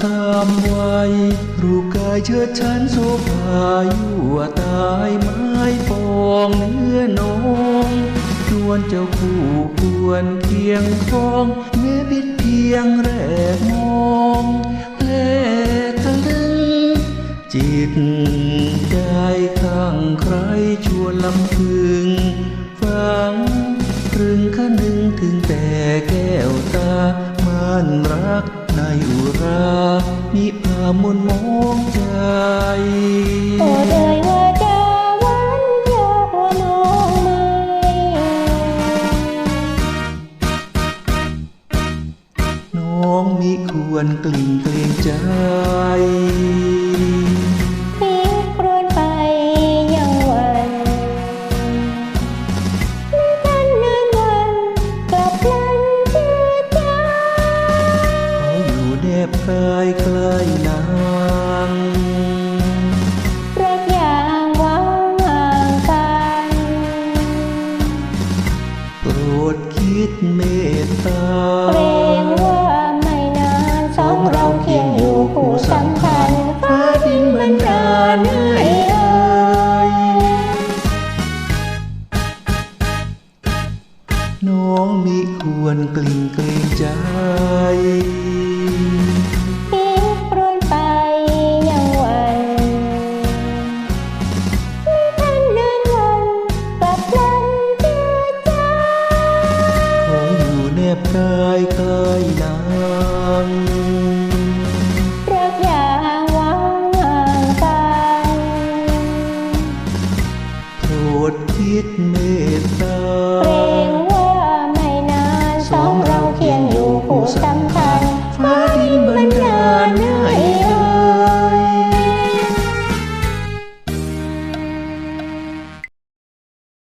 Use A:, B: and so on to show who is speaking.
A: สามวัยรูปกายเชิดชันโสภายั่วตายไม้ปองเนื้อนองชวนเจ้าคู่ควรเคียงคองแม้พิดเพียงแรกมองแลตะลึงจิตได้ข้างใครชวนลำพึง ถึงแต่แก้วตามันรักในอุรานิพามนมองใจ
B: โปรดเอ่ยว่าจะหวานยอกว่าน้องไหม
A: น้องมิควรกลิ่นเกรงใจ
B: ใก
A: ล้นาง
B: รักอย่างหวังห่างกัน
A: โปรดคิดเมตตา
B: เกรงว่าไม่นานสองเราเคียงอยู่คู่สัมพันธ์ฟ้าดินบันดาลให้เอ่ย
A: น้องมิควรกลิ่นเกรงใจ